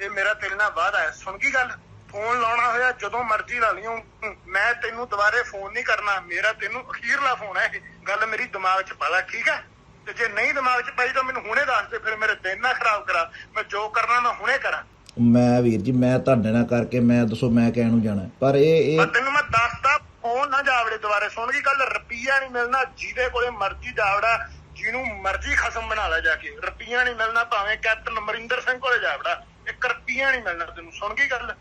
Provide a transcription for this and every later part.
ਇਹ ਮੇਰਾ ਤੇਰੇ ਨਾਲ ਵਾਅਦਾ ਹੈ ਸੁਣ ਗਈ ਗੱਲ? ਫੋਨ ਲਾਉਣਾ ਹੋਇਆ ਜਦੋਂ ਮਰਜ਼ੀ ਲਾ ਲਿਓ ਮੈਂ ਤੈਨੂੰ ਦੁਬਾਰੇ ਫੋਨ ਨਹੀਂ ਕਰਨਾ। ਮੇਰਾ ਤੈਨੂੰ ਅਖੀਰਲਾ ਫੋਨ ਹੈ ਇਹ। ਗੱਲ ਮੇਰੀ ਦਿਮਾਗ 'ਚ ਪਾ ਲੈ ਠੀਕ ਹੈ? ਤੇ ਜੇ ਨਹੀਂ ਦਿਮਾਗ 'ਚ ਪਈ ਤਾਂ ਮੈਨੂੰ ਹੁਣੇ ਦੱਸ ਦੇ ਫਿਰ ਮੇਰੇ ਦਿਨ ਨਾ ਖਰਾਬ ਕਰਾ। ਮੈਂ ਜੋ ਕਰਨਾ ਮੈਂ ਹੁਣੇ ਕਰਾਂ। ਮੈਂ ਵੀਰ ਜੀ ਮੈਂ ਤੁਹਾਡੇ ਨਾਲ ਕਰਕੇ ਮੈਂ ਦੱਸੋ ਮੈਂ ਕਹਿਣ ਨੂੰ ਜਾਣਾ ਪਰ ਇਹ ਇਹ ਤੈਨੂੰ ਮੈਂ ਦੱਸਦਾ ਫੋਨ ਨਾ ਜਾਵੜੇ ਦੁਬਾਰੇ। ਸੁਣ ਗਈ ਗੱਲ ਰੁਪਈਆ ਨਹੀਂ ਮਿਲਣਾ ਜਿਹਦੇ ਕੋਲੇ ਮਰਜ਼ੀ ਜਾਵੜਾ ਜਿਹਨੂੰ ਮਰਜ਼ੀ ਖਸਮ ਬਣਾ ਲੈ ਜਾ ਕੇ। ਰੁਪਈਆ ਨਹੀਂ ਮਿਲਣਾ ਭਾਵੇਂ ਕੈਪਟਨ ਅਮਰਿੰਦਰ ਸਿੰਘ ਕੋਲੇ ਜਾਵੜਾ। ਇੱਕ ਰੁਪਈਆ ਨਹੀਂ ਮਿਲਣਾ ਤੈਨੂੰ, ਸੁਣ ਗਈ ਗੱਲ?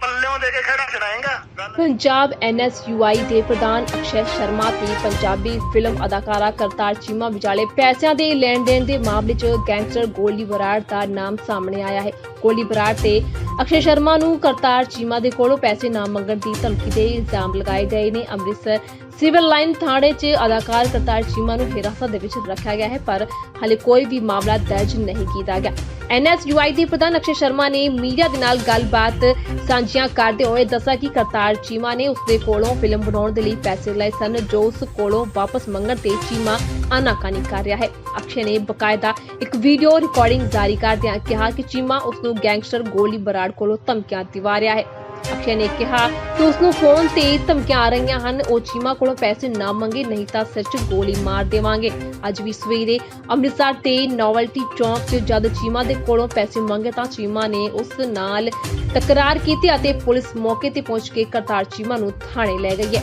ਪੱਲਿਓਂ ਦੇ ਕੇ ਖੜਾ ਛੜਾਏਗਾ ਪੰਜਾਬ ਐਨਐਸਯੂਆਈ ਦੇ ਪ੍ਰਧਾਨ ਅਕਸ਼ੈ ਸ਼ਰਮਾ ਤੇ ਪੰਜਾਬੀ ਫਿਲਮ ਅਦਾਕਾਰਾ ਕਰਤਾਰ ਚੀਮਾ ਵਿਚਾਲੇ ਪੈਸਿਆਂ ਦੇ ਲੈਣ ਦੇਣ ਦੇ ਮਾਮਲੇ 'ਚ ਗੈਂਗਸਟਰ ਗੋਲੀ ਬਰਾੜ ਦਾ ਨਾਮ ਸਾਹਮਣੇ ਆਇਆ ਹੈ। ਗੋਲੀ ਬਰਾੜ ਤੇ ਅਕਸ਼ੈ ਸ਼ਰਮਾ ਨੂੰ ਕਰਤਾਰ ਚੀਮਾ ਦੇ ਕੋਲੋਂ ਪੈਸੇ ਨਾ ਮੰਗਣ ਦੀ ਧਮਕੀ ਦੇ ਇਲਜ਼ਾਮ ਲਗਾਏ ਗਏ ਨੇ। ਅੰਮ੍ਰਿਤਸਰ ਸਿਵਲ ਲਾਈਨ ਥਾਣੇ 'ਚ ਅਦਾਕਾਰ ਕਰਤਾਰ ਚੀਮਾ ਨੂੰ ਹਿਰਾਸਤ ਦੇ ਵਿੱਚ ਰੱਖਿਆ ਗਿਆ ਹੈ, ਪਰ ਹਾਲੇ ਕੋਈ ਵੀ ਮਾਮਲਾ ਦਰਜ ਨਹੀਂ ਕੀਤਾ ਗਿਆ। ਐਨਐਸਯੂਆਈ ਦੇ ਪ੍ਰਧਾਨ ਅਕਸ਼ੇ ਸ਼ਰਮਾ ਨੇ ਮੀਡੀਆ ਦੇ ਨਾਲ ਗੱਲਬਾਤ ਸਾਂਝੀਆਂ ਕਰਦੇ ਹੋਏ ਦੱਸਿਆ ਕਿ ਕਰਤਾਰ ਚੀਮਾ ਨੇ ਉਸਦੇ ਕੋਲੋਂ ਫਿਲਮ ਬਣਾਉਣ ਦੇ ਲਈ ਪੈਸੇ ਲਏ ਸਨ, ਜੋ ਉਸ ਕੋਲੋਂ ਵਾਪਸ ਮੰਗਣ ਤੇ ਚੀਮਾ ਆਨਾਕਾਨੀ ਕਰ ਰਿਹਾ ਹੈ। ਅਕਸ਼ੈ ਨੇ ਬਕਾਇਦਾ ਇੱਕ ਵੀਡੀਓ ਰਿਕਾਰਡਿੰਗ ਜਾਰੀ ਕਰਦਿਆਂ ਕਿਹਾ ਕਿ ਚੀਮਾ ਉਸ ਨੂੰ ਗੈਂਗਸਟਰ ਗੋਲੀ ਬਰਾੜ ਕੋਲੋਂ ਧਮਕੀਆਂ ਦਿਵਾ ਰਿਹਾ ਹੈ। ਅਕਸ਼ੈ ਨੇ ਕਿਹਾ ਕਿ ਉਸ ਨੂੰ ਫੋਨ ਤੇ ਧਮਕੀਆਂ ਆ ਰਹੀਆਂ ਹਨ। ਉਹ ਚੀਮਾ ਕੋਲੋਂ ਪੈਸੇ ਨਾ ਮੰਗੇ, ਨਹੀਂ ਤਾਂ ਸਿਰ 'ਚ ਗੋਲੀ ਮਾਰ ਦੇਵਾਂਗੇ। ਅੱਜ ਵੀ ਸਵੇਰੇ ਅੰਮ੍ਰਿਤਸਰ ਤੇ ਨੋਵਲਟੀ ਚੌਂਕ 'ਚ ਜਦ ਚੀਮਾ ਦੇ ਕੋਲੋਂ ਪੈਸੇ ਮੰਗੇ ਤਾਂ ਚੀਮਾ ਨੇ ਉਸ ਨਾਲ ਤਕਰਾਰ ਕੀਤੀ ਅਤੇ ਪੁਲਿਸ ਮੌਕੇ ਤੇ ਪਹੁੰਚ ਕੇ ਕਰਤਾਰ ਚੀਮਾ ਨੂੰ ਥਾਣੇ ਲੈ ਗਈ ਹੈ।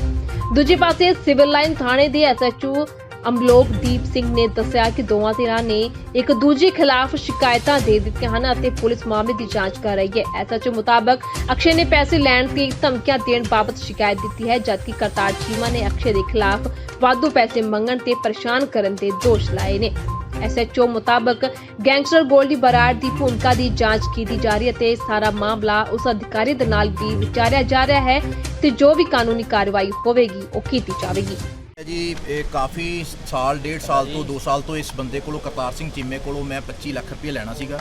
ਦੂਜੇ ਪਾਸੇ ਸਿਵਲ ਲਾਈਨ ਥਾਣੇ ਦੇ ਐਸਐਚਓ ਅਮਲੋਕਦੀਪ ਸਿੰਘ ਨੇ ਦੱਸਿਆ ਕਿ ਦੋਵਾਂ ਧਿਰਾਂ ਨੇ ਇੱਕ ਦੂਜੇ ਖਿਲਾਫ ਸ਼ਿਕਾਇਤਾਂ ਦੇ ਦਿੱਤੀਆਂ ਹਨ ਅਤੇ ਪੁਲਿਸ ਮਾਮਲੇ ਦੀ ਜਾਂਚ ਕਰ ਰਹੀ ਹੈ। ਐਸਐਚਓ ਮੁਤਾਬਕ ਅਕਸ਼ੇ ਨੇ ਪੈਸੇ ਲੈਣ ਤੇ ਧਮਕੀਆਂ ਦੇਣ ਬਾਬਤ ਸ਼ਿਕਾਇਤ ਦਿੱਤੀ ਹੈ, ਜਦਕਿ ਕਰਤਾਰ ਚੀਮਾ ਨੇ ਅਕਸ਼ੇ ਦੇ ਖਿਲਾਫ ਵਾਧੂ ਪੈਸੇ ਮੰਗਣ ਤੇ ਪਰੇਸ਼ਾਨ ਕਰਨ ਦੇ ਦੋਸ਼ ਲਾਏ ਨੇ। ਐਸਐਚਓ ਮੁਤਾਬਕ ਗੈਂਗਸਟਰ ਗੋਲਡੀ ਬਰਾੜ ਦੀ ਭੂਮਿਕਾ ਦੀ ਜਾਂਚ ਕੀਤੀ ਜਾ ਰਹੀ ਹੈ ਤੇ ਸਾਰਾ ਮਾਮਲਾ ਉਸ ਅਧਿਕਾਰੀ ਦੇ ਨਾਲ ਵੀ ਵਿਚਾਰਿਆ ਜਾ ਰਿਹਾ ਹੈ ਤੇ ਜੋ ਵੀ ਕਾਨੂੰਨੀ ਕਾਰਵਾਈ ਹੋਵੇਗੀ, ਉਹ ਕੀਤੀ ਜਾਵੇਗੀ। ਜੀ ਇਹ ਕਾਫੀ ਸਾਲ ਡੇਢ ਸਾਲ ਤੋਂ 2 ਸਾਲ ਤੋਂ ਇਸ ਬੰਦੇ ਕੋਲੋਂ ਕਰਤਾਰ ਸਿੰਘ ਚੀਮੇ ਕੋਲੋਂ ਮੈਂ 25 ਲੱਖ ਰੁਪਏ ਲੈਣਾ ਸੀਗਾ।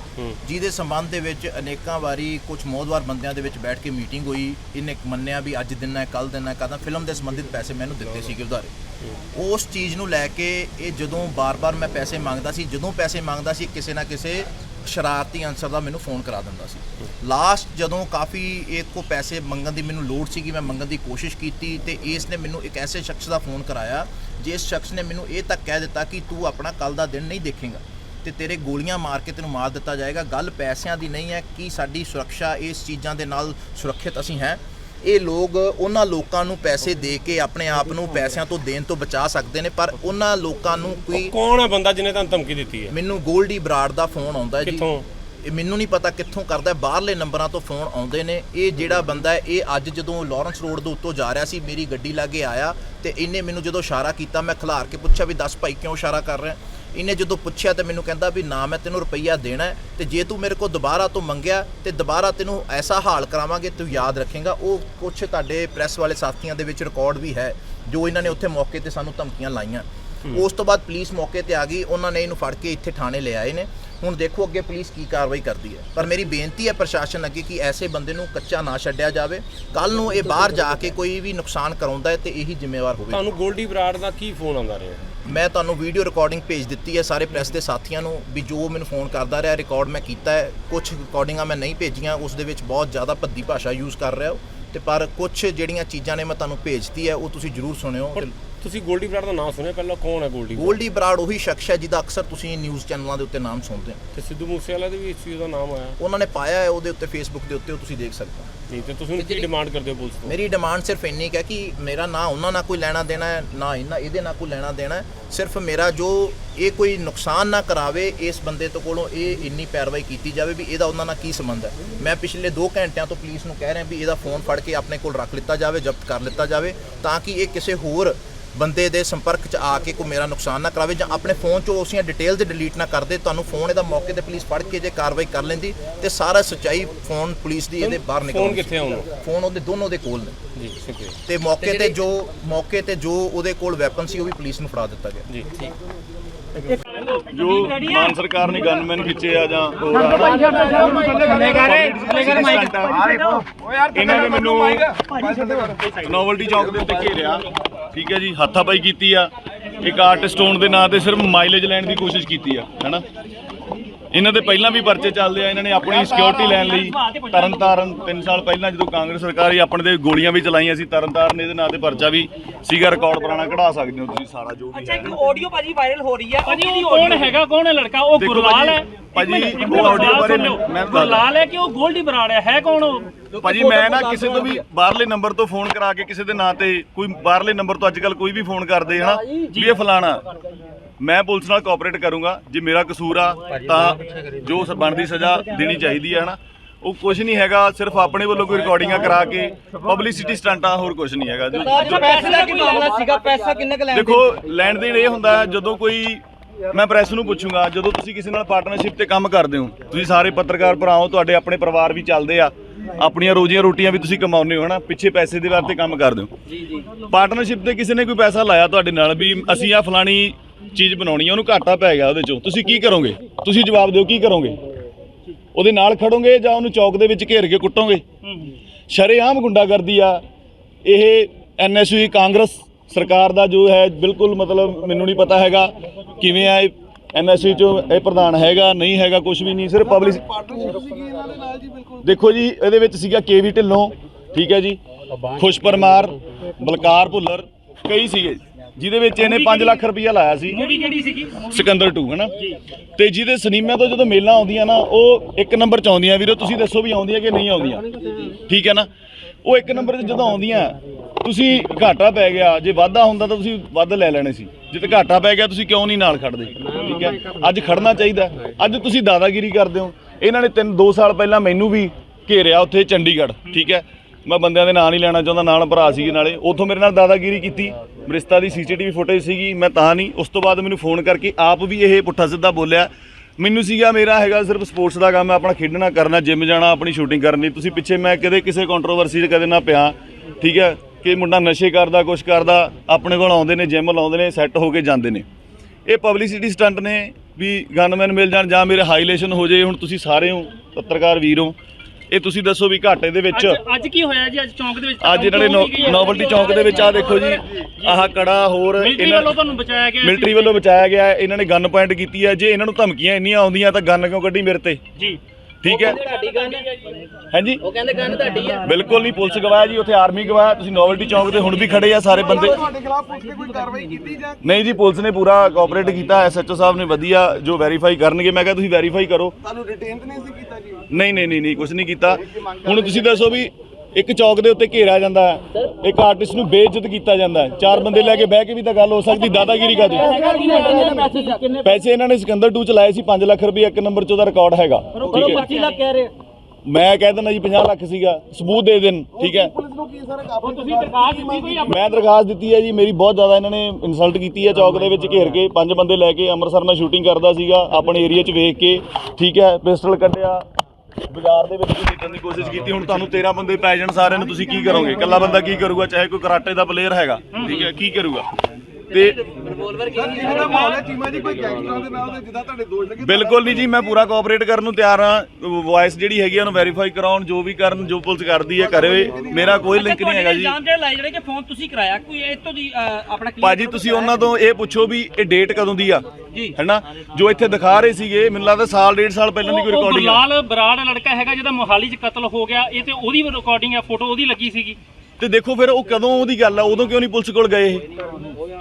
ਜਿਹਦੇ ਸੰਬੰਧ ਦੇ ਵਿੱਚ ਅਨੇਕਾਂ ਵਾਰੀ ਕੁਝ ਮੋਦਵਾਰ ਬੰਦਿਆਂ ਦੇ ਵਿੱਚ ਬੈਠ ਕੇ ਮੀਟਿੰਗ ਹੋਈ। ਇਹਨੇ ਮੰਨਿਆ ਵੀ ਅੱਜ ਦਿਨ ਹੈ ਕੱਲ ਦਿਨ ਹੈ ਕਦਾਂ ਫਿਲਮ ਦੇ ਸੰਬੰਧਿਤ ਪੈਸੇ ਮੈਨੂੰ ਦਿੱਤੇ ਸੀਗੇ ਉਧਾਰੇ। ਉਸ ਚੀਜ਼ ਨੂੰ ਲੈ ਕੇ ਇਹ ਜਦੋਂ ਬਾਰ-ਬਾਰ ਮੈਂ ਪੈਸੇ ਮੰਗਦਾ ਸੀ ਜਦੋਂ ਪੈਸੇ ਮੰਗਦਾ ਸੀ ਕਿਸੇ ਨਾ ਕਿਸੇ ਸ਼ਰਾਰਤੀ ਅਨਸਰ ਦਾ ਮੈਨੂੰ ਫੋਨ ਕਰਾ ਦਿੰਦਾ ਸੀ। ਲਾਸਟ ਜਦੋਂ ਕਾਫੀ ਇਹ ਕੋ ਪੈਸੇ ਮੰਗਣ ਦੀ ਮੈਨੂੰ ਲੋੜ ਸੀਗੀ, ਮੈਂ ਮੰਗਣ ਦੀ ਕੋਸ਼ਿਸ਼ ਕੀਤੀ ਤੇ ਇਸ ਨੇ ਮੈਨੂੰ ਇੱਕ ਐਸੇ ਸ਼ਖਸ ਦਾ ਫੋਨ ਕਰਾਇਆ, ਜਿਸ ਸ਼ਖਸ ਨੇ ਮੈਨੂੰ ਇਹ ਤੱਕ ਕਹਿ ਦਿੱਤਾ ਕਿ ਤੂੰ ਆਪਣਾ ਕੱਲ ਦਾ ਦਿਨ ਨਹੀਂ ਦੇਖੇਗਾ ਤੇ ਤੇਰੇ ਗੋਲੀਆਂ ਮਾਰ ਕੇ ਤੈਨੂੰ ਮਾਰ ਦਿੱਤਾ ਜਾਏਗਾ। ਗੱਲ ਪੈਸਿਆਂ ਦੀ ਨਹੀਂ ਹੈ ਕਿ ਸਾਡੀ ਸੁਰੱਖਿਆ ਇਸ ਚੀਜ਼ਾਂ ਦੇ ਨਾਲ ਸੁਰੱਖਿਅਤ ਅਸੀਂ ਹੈ। ਇਹ ਲੋਕ ਉਹਨਾਂ ਲੋਕਾਂ ਨੂੰ ਪੈਸੇ ਦੇ ਕੇ ਆਪਣੇ ਆਪ ਨੂੰ ਪੈਸਿਆਂ ਤੋਂ ਦੇਣ ਤੋਂ ਬਚਾ ਸਕਦੇ ਨੇ ਪਰ ਉਹਨਾਂ ਲੋਕਾਂ ਨੂੰ ਕੋਈ ਕੌਣ ਹੈ ਬੰਦਾ ਜਿਹਨੇ ਤੁਹਾਨੂੰ ਧਮਕੀ ਦਿੱਤੀ ਹੈ? ਮੈਨੂੰ ਗੋਲਡੀ ਬਰਾੜ ਦਾ ਫੋਨ ਆਉਂਦਾ ਜੀ। ਕਿੱਥੋਂ? ਇਹ ਮੈਨੂੰ ਨਹੀਂ ਪਤਾ ਕਿੱਥੋਂ ਕਰਦਾ ਬਾਹਰਲੇ ਨੰਬਰਾਂ ਤੋਂ ਫੋਨ ਆਉਂਦੇ ਨੇ। ਇਹ ਜਿਹੜਾ ਬੰਦਾ ਇਹ ਅੱਜ ਜਦੋਂ ਲਾਰੈਂਸ ਰੋਡ ਦੇ ਉੱਤੋਂ ਜਾ ਰਿਹਾ ਸੀ ਮੇਰੀ ਗੱਡੀ ਲਾਗੇ ਆਇਆ ਤੇ ਇਹਨੇ ਮੈਨੂੰ ਜਦੋਂ ਇਸ਼ਾਰਾ ਕੀਤਾ ਮੈਂ ਖਿਲਾਰ ਕੇ ਪੁੱਛਿਆ ਵੀ ਦੱਸ ਭਾਈ ਕਿਉਂ ਇਸ਼ਾਰਾ ਕਰ ਰਿਹਾ ਇਹਨੇ ਜਦੋਂ ਪੁੱਛਿਆ ਤੇ ਮੈਨੂੰ ਕਹਿੰਦਾ ਵੀ ਨਾ ਮੈਂ ਤੈਨੂੰ ਰੁਪਈਆ ਦੇਣਾ ਤੇ ਜੇ ਤੂੰ ਮੇਰੇ ਕੋਲ ਦੁਬਾਰਾ ਤੋਂ ਮੰਗਿਆ ਤੇ ਦੁਬਾਰਾ ਤੈਨੂੰ ਐਸਾ ਹਾਲ ਕਰਾਵਾਂਗੇ ਤੂੰ ਯਾਦ ਰੱਖੇਗਾ। ਉਹ ਕੁਝ ਤੁਹਾਡੇ ਪ੍ਰੈਸ ਵਾਲੇ ਸਾਥੀਆਂ ਦੇ ਵਿੱਚ ਰਿਕਾਰਡ ਵੀ ਹੈ ਜੋ ਇਹਨਾਂ ਨੇ ਉੱਥੇ ਮੌਕੇ ਤੇ ਸਾਨੂੰ ਧਮਕੀਆਂ ਲਾਈਆਂ। ਉਸ ਤੋਂ ਬਾਅਦ ਪੁਲਿਸ ਮੌਕੇ ਤੇ ਆ ਗਈ ਉਹਨਾਂ ਨੇ ਇਹਨੂੰ ਫੜ ਕੇ ਇੱਥੇ ਥਾਣੇ ਲੈ ਆਏ ਨੇ। ਹੁਣ ਦੇਖੋ ਅੱਗੇ ਪੁਲਿਸ ਕੀ ਕਾਰਵਾਈ ਕਰਦੀ ਹੈ। ਪਰ ਮੇਰੀ ਬੇਨਤੀ ਹੈ ਪ੍ਰਸ਼ਾਸਨ ਅੱਗੇ ਕਿ ਐਸੇ ਬੰਦੇ ਨੂੰ ਕੱਚਾ ਨਾ ਛੱਡਿਆ ਜਾਵੇ। ਕੱਲ ਨੂੰ ਇਹ ਬਾਹਰ ਜਾ ਕੇ ਕੋਈ ਵੀ ਨੁਕਸਾਨ ਕਰਾਉਂਦਾ ਹੈ ਤੇ ਇਹੀ ਜ਼ਿੰਮੇਵਾਰ ਹੋਵੇ ਤੁਹਾਨੂੰ ਗੋਲਡੀ ਬਰਾੜ ਦਾ ਕੀ ਫੋਨ ਆਉਂਦਾ ਰਿਹਾ? ਮੈਂ ਤੁਹਾਨੂੰ ਵੀਡੀਓ ਰਿਕਾਰਡਿੰਗ ਭੇਜ ਦਿੱਤੀ ਹੈ ਸਾਰੇ ਪ੍ਰੈਸ ਦੇ ਸਾਥੀਆਂ ਨੂੰ ਵੀ ਜੋ ਮੈਨੂੰ ਫੋਨ ਕਰਦਾ ਰਿਹਾ ਰਿਕਾਰਡ ਮੈਂ ਕੀਤਾ ਹੈ। ਕੁਝ ਰਿਕਾਰਡਿੰਗਾਂ ਮੈਂ ਨਹੀਂ ਭੇਜੀਆਂ, ਉਸ ਦੇ ਵਿੱਚ ਬਹੁਤ ਜ਼ਿਆਦਾ ਭੱਦੀ ਭਾਸ਼ਾ ਯੂਜ਼ ਕਰ ਰਿਹਾ ਉਹ ਤੇ ਪਰ ਕੁਝ ਜਿਹੜੀਆਂ ਚੀਜ਼ਾਂ ਨੇ ਮੈਂ ਤੁਹਾਨੂੰ ਭੇਜਤੀ ਹੈ, ਉਹ ਤੁਸੀਂ ਜ਼ਰੂਰ ਸੁਣਿਓ। ਤੁਸੀਂ ਗੋਲਡੀ ਬਰਾੜ ਦਾ ਨਾਮ ਸੁਣਿਆ? ਪਹਿਲਾਂ ਕੌਣ ਹੈ ਗੋਲਡੀ ਬਰਾੜ? ਗੋਲਡੀ ਬਰਾੜ ਉਹੀ ਸ਼ਖਸ ਹੈ ਜਿਹਦਾ ਅਕਸਰ ਤੁਸੀਂ ਨਿਊਜ਼ ਚੈਨਲਾਂ ਦੇ ਉੱਤੇ ਨਾਮ ਸੁਣਦੇ ਹੋ। ਤੇ ਸਿੱਧੂ ਮੂਸੇਵਾਲਾ ਦੇ ਵੀ ਇਸ ਚੀਜ਼ ਦਾ ਨਾਮ ਆਇਆ ਉਹਨਾਂ ਨੇ ਪਾਇਆ ਹੈ ਉਹਦੇ ਉੱਤੇ ਫੇਸਬੁੱਕ ਦੇ ਉੱਤੇ ਉਹ ਤੁਸੀਂ ਦੇਖ ਸਕਦੇ ਹੋ। ਨਹੀਂ ਤੇ ਤੁਸੀਂ ਕੀ ਡਿਮਾਂਡ ਕਰਦੇ ਹੋ ਪੁਲਿਸ ਤੋਂ? ਮੇਰੀ ਡਿਮਾਂਡ ਸਿਰਫ ਇੰਨੀ ਕੁ ਹੈ ਕਿ ਮੇਰਾ ਨਾ ਉਹਨਾਂ ਨਾਲ ਕੋਈ ਲੈਣਾ ਦੇਣਾ ਹੈ ਨਾ ਇਹਨਾਂ ਇਹਦੇ ਨਾਲ ਕੋਈ ਲੈਣਾ ਦੇਣਾ ਹੈ। ਸਿਰਫ ਮੇਰਾ ਜੋ ਇਹ ਕੋਈ ਨੁਕਸਾਨ ਨਾ ਕਰਾਵੇ ਇਸ ਬੰਦੇ ਤੋਂ ਕੋਲੋਂ ਇਹ ਇੰਨੀ ਪੈਰਵਾਈ ਕੀਤੀ ਜਾਵੇ ਵੀ ਇਹਦਾ ਉਹਨਾਂ ਨਾਲ ਕੀ ਸੰਬੰਧ ਹੈ। ਮੈਂ ਪਿਛਲੇ 2 ਘੰਟਿਆਂ ਤੋਂ ਪੁਲਿਸ ਨੂੰ ਕਹਿ ਰਿਹਾ ਵੀ ਇਹਦਾ ਫੋਨ ਫੜ ਕੇ ਆਪਣੇ ਕੋਲ ਰੱਖ ਲਿੱਤਾ ਜਾਵੇ ਜ਼ਬਤ ਕਰ ਲਿੱਤਾ ਜਾਵੇ ਤਾਂ ਕਿ ਇਹ ਕਿਸੇ ਹੋਰ ਬੰਦੇ ਦੇ ਸੰਪਰਕ 'ਚ ਆ ਕੇ ਕੋਈ ਮੇਰਾ ਨੁਕਸਾਨ ਨਾ ਕਰਾਵੇ ਜਾਂ ਆਪਣੇ ਫੋਨ 'ਚੋਂ ਉਸੀਆਂ ਡਿਟੇਲਸ ਡਿਲੀਟ ਨਾ ਕਰਦੇ ਤੁਹਾਨੂੰ ਫੋਨ ਇਹਦਾ ਮੌਕੇ ਤੇ ਪੁਲਿਸ ਫੜ ਕੇ ਜੇ ਕਾਰਵਾਈ ਕਰ ਲੈਂਦੀ ਤੇ ਸਾਰਾ ਸੱਚਾਈ ਫੋਨ ਪੁਲਿਸ ਦੀ ਇਹਦੇ ਬਾਹਰ ਨਿਕਲ ਫੋਨ ਕਿੱਥੇ ਆ ਹੁਣ? ਫੋਨ ਉਹਦੇ ਦੋਨੋਂ ਦੇ ਕੋਲ ਨੇ। ਜੀ ਸ਼ੁਕਰੀਆ। ਤੇ ਮੌਕੇ ਤੇ ਜੋ ਮੌਕੇ ਤੇ ਜੋ ਉਹਦੇ ਕੋਲ ਵੈਪਨ ਸੀ ਉਹ ਵੀ ਪੁਲਿਸ ਨੂੰ ਫੜਾ ਦਿੱਤਾ ਗਿਆ। ਜੀ ਜੋ ਮਾਨ ਸਰਕਾਰ ਨੇ ਗਨਮੈਨ ਖਿੱਚੇ ਆ ਜਾਂ ਹੋਰ ਆ ਇਹਨਾਂ ਨੇ ਮੈਨੂੰ ਨੋਵਲਟੀ ਚੌਕ ਦੇ ਉੱਤੇ ਘੇਰਿਆ। ਠੀਕ ਹੈ ਜੀ ਹੱਥਾਪਾਈ ਕੀਤੀ ਆ। ਇੱਕ ਆਰਟਿਸਟ ਹੋਣ ਦੇ ਨਾਂ ਤੇ ਸਿਰਫ ਮਾਈਲੇਜ ਲੈਣ ਦੀ ਕੋਸ਼ਿਸ਼ ਕੀਤੀ ਆ ਹੈਨਾ? ਇਹਨਾਂ ਦੇ ਪਹਿਲਾਂ ਵੀ ਪਰਚੇ ਚੱਲਦੇ ਆ ਇਹਨਾਂ ਨੇ ਆਪਣੀ ਸਿਕਿਉਰਿਟੀ ਲੈਣ ਲਈ ਤਰਨਤਾਰਨ 3 ਸਾਲ ਪਹਿਲਾਂ ਜਦੋਂ ਕਾਂਗਰਸ ਸਰਕਾਰ ਹੀ ਆਪਣੇ ਤੇ ਗੋਲੀਆਂ ਵੀ ਚਲਾਈਆਂ ਸੀ ਤਰਨਤਾਰਨ ਇਹਦੇ ਨਾਂ ਤੇ ਪਰਚਾ ਵੀ ਸੀਗਾ ਰਿਕਾਰਡ ਪੁਰਾਣਾ ਕਢਾ ਸਕਦੇ ਹੋ ਤੁਸੀਂ ਸਾਰਾ ਜੋ ਵੀ ਅੱਛਾ ਹੈ। ਇੱਕ ਆਡੀਓ ਭਾਜੀ ਵਾਇਰਲ ਹੋ ਰਹੀ ਹੈ ਭਾਜੀ ਉਹ ਕੌਣ ਹੈਗਾ ਕੌਣ ਹੈ ਲੜਕਾ? ਉਹ ਭਾਜੀ, ਹੈ? ਭਾਜੀ, ਉਹ ਬਾਰੇ। ਮੈਂ ਦੱਸਦਾ। ਗੁਰਲਾਲ ਹੈ ਕਿ ਉਹ ਗੋਲਡੀ ਬਰਾੜ ਹੈ ਹੈ ਕੌਣ ਉਹ? ਭਾਜੀ ਮੈਂ ਨਾ ਕਿਸੇ ਤੋਂ ਵੀ ਬਾਹਰਲੇ ਨੰਬਰ ਤੋਂ ਫੋਨ ਕਰਾ ਕੇ ਕਿਸੇ ਦੇ ਨਾਂ ਤੇ ਕੋਈ ਬਾਹਰਲੇ ਨੰਬਰ ਤੋਂ ਅੱਜਕੱਲ ਕੋਈ ਵੀ ਫੋਨ ਕਰਦੇ ਹਨਾ? ਵੀ ਇਹ ਫਲਾਣਾ। ਮੈਂ ਪੁਲਿਸ ਨਾਲ ਕੋਆਪਰੇਟ ਕਰੂੰਗਾ। ਜੇ ਮੇਰਾ ਕਸੂਰ ਆ ਤਾਂ ਜੋ ਬਣਦੀ ਸਜ਼ਾ ਦੇਣੀ ਚਾਹੀਦੀ ਹੈ ਹਨਾ? ਉਹ ਕੁਝ ਨਹੀਂ ਹੈਗਾ ਸਿਰਫ ਆਪਣੇ ਵੱਲੋਂ ਕੋਈ ਰਿਕਾਰਡਿੰਗਾਂ ਕਰਾ ਕੇ ਪਬਲਿਸਿਟੀ ਸਟੰਟਾਂ ਹੋਰ ਕੁਝ ਨਹੀਂ ਹੈਗਾ। ਜੋ ਪੈਸੇ ਦਾ ਕੀ ਮਾਮਲਾ ਸੀਗਾ? ਪੈਸਾ ਕਿੰਨੇ ਕੁ ਲੈਣ ਦੇਖੋ ਲੈਣ ਦੇਣ ਇਹ ਹੁੰਦਾ ਜਦੋਂ ਕੋਈ ਮੈਂ ਪ੍ਰੈਸ ਨੂੰ ਪੁੱਛੂੰਗਾ ਜਦੋਂ ਤੁਸੀਂ ਕਿਸੇ ਨਾਲ ਪਾਰਟਨਰਸ਼ਿਪ ਤੇ ਕੰਮ ਕਰਦੇ ਹੋ ਤੁਸੀਂ ਸਾਰੇ ਪੱਤਰਕਾਰ ਭਰਾਓ ਤੁਹਾਡੇ ਆਪਣੇ ਪਰਿਵਾਰ ਵੀ ਚੱਲਦੇ ਆ ਆਪਣੀਆਂ ਰੋਜ਼ੀਆਂ ਰੋਟੀਆਂ ਵੀ ਤੁਸੀਂ ਕਮਾਉਂਦੇ ਹੋ ਹਨਾ? ਪਿੱਛੇ ਪੈਸੇ ਦੇ ਵਾਸਤੇ ਕੰਮ ਕਰਦੇ ਹੋ। ਜੀ ਜੀ। ਪਾਰਟਨਰਸ਼ਿਪ ਤੇ ਕਿਸੇ ਨੇ ਕੋਈ ਪੈਸਾ ਲਾਇਆ ਤੁਹਾਡੇ ਨਾਲ ਵੀ ਅਸੀਂ ਆ ਫਲਾਣੀ ਚੀਜ਼ ਬਣਾਉਣੀ ਆ ਉਹਨੂੰ ਘਾਟਾ ਪੈ ਗਿਆ ਉਹਦੇ ਚੋਂ ਤੁਸੀਂ ਕੀ ਕਰੋਗੇ? ਤੁਸੀਂ ਜਵਾਬ ਦਿਓ ਕੀ ਕਰੋਗੇ? ਉਹਦੇ ਨਾਲ ਖੜੋਗੇ ਜਾਂ ਉਹਨੂੰ ਚੌਕ ਦੇ ਵਿੱਚ ਘੇਰ ਕੇ ਕੁੱਟੋਗੇ? ਸ਼ਰੇਆਮ ਗੁੰਡਾਗਰਦੀ ਆ ਇਹ ਐਨਐਸਯੂ ਕਾਂਗਰਸ ਸਰਕਾਰ ਦਾ ਜੋ ਹੈ ਬਿਲਕੁਲ ਮਤਲਬ ਮੈਨੂੰ ਨਹੀਂ ਪਤਾ ਹੈਗਾ ਕਿਵੇਂ ਆ ਐਨਐਸਯੂ ਚੋਂ ਇਹ ਪ੍ਰਧਾਨ ਹੈਗਾ ਨਹੀਂ ਹੈਗਾ ਕੁਝ ਵੀ ਨਹੀਂ ਸਿਰਫ ਪਬਲਿਕ ਦੇਖੋ ਜੀ ਇਹਦੇ ਵਿੱਚ ਸੀਗਾ ਕੇਵੀ ਢਿੱਲੋਂ ਠੀਕ ਹੈ ਜੀ ਖੁਸ਼ ਪਰਮਾਰ ਬਲਕਾਰ ਭੁੱਲਰ ਕਈ ਸੀਗੇ ਜਿਹਦੇ ਵਿੱਚ ਇਹਨੇ 5 ਲੱਖ ਰੁਪਇਆ ਲਾਇਆ ਸੀ। ਮੂਵੀ ਕਿਹੜੀ ਸੀਗੀ? ਸਿਕੰਦਰ 2 ਹੈ ਨਾ? ਤੇ ਜਿਹਦੇ ਸਿਨੇਮਾ ਤੋਂ ਜਦੋਂ ਮੇਲਾ ਆਉਂਦੀਆਂ ਨਾ ਉਹ ਇੱਕ ਨੰਬਰ ਚ ਆਉਂਦੀਆਂ। ਵੀਰੋ ਤੁਸੀਂ ਦੱਸੋ ਵੀ ਆਉਂਦੀਆਂ ਕਿ ਨਹੀਂ ਆਉਂਦੀਆਂ? ਠੀਕ ਹੈ ਨਾ? ਉਹ ਇੱਕ ਨੰਬਰ 'ਚ ਜਦੋਂ ਆਉਂਦੀਆਂ, ਤੁਸੀਂ ਘਾਟਾ ਪੈ ਗਿਆ, ਜੇ ਵਾਧਾ ਹੁੰਦਾ ਤਾਂ ਤੁਸੀਂ ਵੱਧ ਲੈ ਲੈਣੇ ਸੀ। ਜੇ ਤੇ ਘਾਟਾ ਪੈ ਗਿਆ, ਤੁਸੀਂ ਕਿਉਂ ਨਹੀਂ ਨਾਲ ਖੜਦੇ ਠੀਕ ਹੈ? ਅੱਜ ਖੜਨਾ ਚਾਹੀਦਾ। ਅੱਜ ਤੁਸੀਂ ਦਾਦਾਗਿਰੀ ਕਰਦੇ ਹੋ। ਇਹਨਾਂ ਨੇ ਤਿੰਨ 2 ਸਾਲ ਪਹਿਲਾਂ ਮੈਨੂੰ ਵੀ ਘੇਰਿਆ ਉੱਥੇ ਚੰਡੀਗੜ੍ਹ, ਠੀਕ ਹੈ? ਮੈਂ ਬੰਦਿਆਂ ਦੇ ਨਾਂ ਨਹੀਂ ਲੈਣਾ ਚਾਹੁੰਦਾ ਨਾਲ ਭਰਾ ਸੀਗੇ ਨਾਲੇ। ਉੱਥੋਂ ਮੇਰੇ ਨਾਲ ਦਾਦਾਗਿਰੀ ਕੀਤੀ। ਬ੍ਰਿਸ਼ਤਾ ਦੀ ਸੀਸੀਟੀਵੀ ਫੁਟੇਜ ਸੀਗੀ, ਮੈਂ ਤਾਂ ਨਹੀਂ। ਉਸ ਤੋਂ ਬਾਅਦ ਮੈਨੂੰ ਫੋਨ ਕਰਕੇ ਆਪ ਵੀ ਇਹ ਪੁੱਠਾ ਸਿੱਧਾ ਬੋਲਿਆ। ਮੈਨੂੰ ਸੀਗਾ, ਮੇਰਾ ਹੈਗਾ ਸਿਰਫ ਸਪੋਰਟਸ ਦਾ ਕੰਮ ਹੈ, ਆਪਣਾ ਖੇਡਣਾ, ਕਰਨਾ ਜਿਮ ਜਾਣਾ, ਆਪਣੀ ਸ਼ੂਟਿੰਗ ਕਰਨੀ ਤੁਸੀਂ ਪਿੱਛੇ ਮੈਂ ਕਦੇ ਕਿਸੇ ਕੰਟਰੋਵਰਸੀ 'ਚ ਕਦੇ ਨਾ ਪਿਆ, ਠੀਕ ਹੈ? ਕਿ ਮੁੰਡਾ ਨਸ਼ੇ ਕਰਦਾ, ਕੁਛ ਕਰਦਾ, ਆਪਣੇ ਕੋਲ ਆਉਂਦੇ ਨੇ ਜਿਮ ਲਾਉਂਦੇ ਨੇ ਸੈੱਟ ਹੋ ਕੇ ਜਾਂਦੇ ਨੇ। ਇਹ ਪਬਲਿਸਿਟੀ ਸਟੰਟ ਨੇ ਵੀ ਗਨਮੈਨ ਮਿਲ ਜਾਣ ਜਾਂ ਮੇਰੇ ਹਾਈਲੇਸ਼ਨ ਹੋ ਜੇ ਹੁਣ ਤੁਸੀਂ ਸਾਰੇ ਹੋ, ਪੱਤਰਕਾਰ ਵੀਰ ਹੋ ਇਹ ਤੁਸੀਂ ਦੱਸੋ ਵੀ ਘਾਟੇ ਦੇ ਵਿੱਚ ਅੱਜ ਅੱਜ ਕੀ ਹੋਇਆ ਜੀ ਅੱਜ ਚੌਂਕ ਦੇ ਵਿੱਚ ਅੱਜ ਇਹਨਾਂ ਨੇ ਨੋਵਲਟੀ ਚੌਂਕ ਦੇ ਵਿੱਚ ਆ ਦੇਖੋ ਜੀ ਆਹ ਕੜਾ ਹੋਰ ਮਿਲਟਰੀ ਵੱਲੋਂ ਤੁਹਾਨੂੰ ਬਚਾਇਆ ਗਿਆ। ਮਿਲਟਰੀ ਵੱਲੋਂ ਬਚਾਇਆ ਗਿਆ ਹੈ। ਇਹਨਾਂ ਨੇ ਗਨ ਪੁਆਇੰਟ ਕੀਤੀ ਹੈ ਜੇ ਇਹਨਾਂ ਨੂੰ ਧਮਕੀਆਂ ਇੰਨੀਆਂ ਆਉਂਦੀਆਂ ਤਾਂ ਗਨ ਕਿਉਂ ਕੱਢੀ ਮੇਰੇ ਤੇ ਜੀ ਠੀਕ ਹੈ। ਤੁਹਾਡੀ ਗੱਲ ਹਾਂਜੀ। ਉਹ ਕਹਿੰਦੇ ਗੱਲ ਤੁਹਾਡੀ ਆ ਬਿਲਕੁਲ ਨਹੀਂ ਪੁਲਿਸ ਗਵਾਇਆ ਜੀ ਉੱਥੇ ਆਰਮੀ ਗਵਾਇਆ ਤੁਸੀਂ ਨੋਵਲਟੀ ਚੌਂਕ ਤੇ ਹੁਣ ਵੀ ਖੜੇ ਆ ਸਾਰੇ ਬੰਦੇ। ਤੁਹਾਡੇ ਖਿਲਾਫ ਪੁਲਿਸ ਨੇ ਕੋਈ ਕਾਰਵਾਈ ਕੀਤੀ ਜਾਂ? ਨਹੀਂ ਜੀ ਪੁਲਿਸ ਨੇ ਪੂਰਾ ਕੋਆਪਰੇਟ ਕੀਤਾ ਐਸਐਚਓ ਸਾਹਿਬ ਨੇ ਵਧੀਆ ਜੋ ਵੈਰੀਫਾਈ ਕਰਨਗੇ। ਮੈਂ ਕਿਹਾ ਤੁਸੀਂ ਵੈਰੀਫਾਈ ਕਰੋ। ਤੁਹਾਨੂੰ ਡਿਟੇਨ ਨਹੀਂ ਸੀ ਕੀਤਾ ਜੀ? ਨਹੀਂ ਨਹੀਂ ਨਹੀਂ ਨਹੀਂ ਕੁਝ ਨਹੀਂ ਕੀਤਾ। ਹੁਣ ਤੁਸੀਂ ਦੱਸੋ ਵੀ ਇੱਕ ਚੌਕ ਦੇ ਉੱਤੇ ਘੇਰਿਆ ਜਾਂਦਾ ਹੈ। ਇੱਕ ਆਰਟਿਸਟ ਨੂੰ ਬੇਇੱਜ਼ਤ ਕੀਤਾ ਜਾਂਦਾ ਹੈ। ਚਾਰ ਬੰਦੇ ਲੈ ਕੇ ਬਹਿ ਕੇ ਵੀ ਤਾਂ ਗੱਲ ਹੋ ਸਕਦੀ ਦਾਦਾਗੀਰੀ ਕਾਦੀ ਪੈਸੇ ਇਹਨਾਂ ਨੇ ਸਿਕੰਦਰ 2 ਚ ਲਾਏ ਸੀ 5 ਲੱਖ ਰੁਪਏ ਇੱਕ ਨੰਬਰ 'ਚ ਉਹਦਾ ਰਿਕਾਰਡ ਹੈਗਾ। ਠੀਕ ਹੈ। 25 ਲੱਖ ਕਹਿ ਰਹੇ। ਮੈਂ ਕਹਿ ਦਿੰਦਾ ਜੀ 50 ਲੱਖ ਸੀਗਾ ਸਬੂਤ ਦੇ ਦੇਣ ਠੀਕ ਹੈ। ਪੁਲਿਸ ਨੂੰ ਕੀ ਸਰ? ਕਾਬੂ ਤੁਸੀਂ ਦਰਖਾਸਤ ਦਿੱਤੀ ਕੋਈ ਆਪਣੀ? ਮੈਂ ਦਰਖਾਸਤ ਦਿੱਤੀ ਹੈ ਜੀ ਮੇਰੀ ਬਹੁਤ ਜ਼ਿਆਦਾ ਇਹਨਾਂ ਨੇ ਇਨਸਲਟ ਕੀਤੀ ਹੈ ਚੌਕ ਦੇ ਵਿੱਚ ਘੇਰ ਕੇ। ਪੰਜ ਬੰਦੇ ਲੈ ਕੇ ਅੰਮ੍ਰਿਤਸਰ ਮੈਂ ਸ਼ੂਟਿੰਗ ਕਰਦਾ ਸੀਗਾ ਆਪਣੇ ਏਰੀਆ 'ਚ ਵੇਖ ਕੇ ਠੀਕ ਹੈ ਪਿਸਟਲ ਕੱਢਿਆ ਬਾਜ਼ਾਰ ਦੇ ਵਿੱਚ ਵੀ ਨਿਕਲਣ ਦੀ ਕੋਸ਼ਿਸ਼ ਕੀਤੀ, ਹੁਣ ਤੁਹਾਨੂੰ 13 ਬੰਦੇ ਪੈ ਜਾਣ ਸਾਰਿਆਂ ਨੂੰ, ਤੁਸੀਂ ਕੀ ਕਰੋਗੇ? ਇਕੱਲਾ ਬੰਦਾ ਕੀ ਕਰੂਗਾ? ਚਾਹੇ ਕੋਈ ਕਰਾਟੇ ਦਾ ਪਲੇਅਰ ਹੈਗਾ, ਠੀਕ ਹੈ, ਕੀ ਕਰੂਗਾ? ਤੇ ਰਿਵੋਲਵਰ ਕੀ ਜਿਵੇਂ ਦਾ ਮਾਹੌਲ ਹੈ ਚੀਮਾ ਜੀ ਕੋਈ ਗੈਂਗਸਟਰਾਂ ਦੇ ਨਾਲ ਤੇ ਜਿੱਦਾਂ ਤੁਹਾਡੇ ਦੋਸ਼ ਲੱਗੇ ਬਿਲਕੁਲ ਨਹੀਂ ਜੀ ਮੈਂ ਪੂਰਾ ਕੋਆਪਰੇਟ ਕਰਨ ਨੂੰ ਤਿਆਰ ਹਾਂ। ਵੌਇਸ ਜਿਹੜੀ ਹੈਗੀ ਆ ਉਹਨੂੰ ਵੈਰੀਫਾਈ ਕਰਾਉਣ ਜੋ ਵੀ ਕਰਨ ਜੋ ਪੁਲਿਸ ਕਰਦੀ ਹੈ ਕਰੇ ਮੇਰਾ ਕੋਈ ਲਿੰਕ ਨਹੀਂ ਹੈਗਾ ਜੀ। ਇਲਜ਼ਾਮ ਜਿਹੜੇ ਲਾਏ ਜਿਹੜੇ ਕਿ ਫੋਨ ਤੁਸੀਂ ਕਰਾਇਆ ਕੋਈ ਇਹ ਤੋਂ ਦੀ ਅਹ, ਆਪਣਾ clear ਭਾਜੀ ਤੁਸੀਂ ਉਹਨਾਂ ਤੋਂ ਇਹ ਪੁੱਛੋ ਵੀ ਇਹ ਡੇਟ ਕਦੋਂ ਦੀ ਆ। ਜੀ। ਹੈਨਾ? ਜੋ ਇੱਥੇ ਦਿਖਾ ਰਹੇ ਸੀਗੇ ਮੈਨੂੰ ਲੱਗਦਾ ਸਾਲ ਡੇਢ ਸਾਲ ਪਹਿਲਾਂ ਦੀ ਕੋਈ ਰਿਕਾਰਡਿੰਗ ਆ। ਗੁਰਲਾਲ ਬਰਾੜ ਲੜਕਾ ਹੈਗਾ ਜਿਹਦਾ ਮੋਹਾਲੀ 'ਚ ਕਤਲ ਹੋ ਗਿਆ ਇਹ ਤੇ ਉਹਦੀ ਰਿਕਾਰਡਿੰਗ ਹੈ ਫੋਟੋ ਉਹਦੀ ਲੱਗੀ ਸੀਗੀ। ਤੇ ਦੇਖੋ ਫਿਰ ਉਹ ਕਦੋਂ ਉਹਦੀ ਗੱਲ ਆ ਉਦੋਂ ਕਿਉਂ ਨਹੀਂ ਪੁਲਿਸ ਕੋਲ ਗਏ ਇਹ?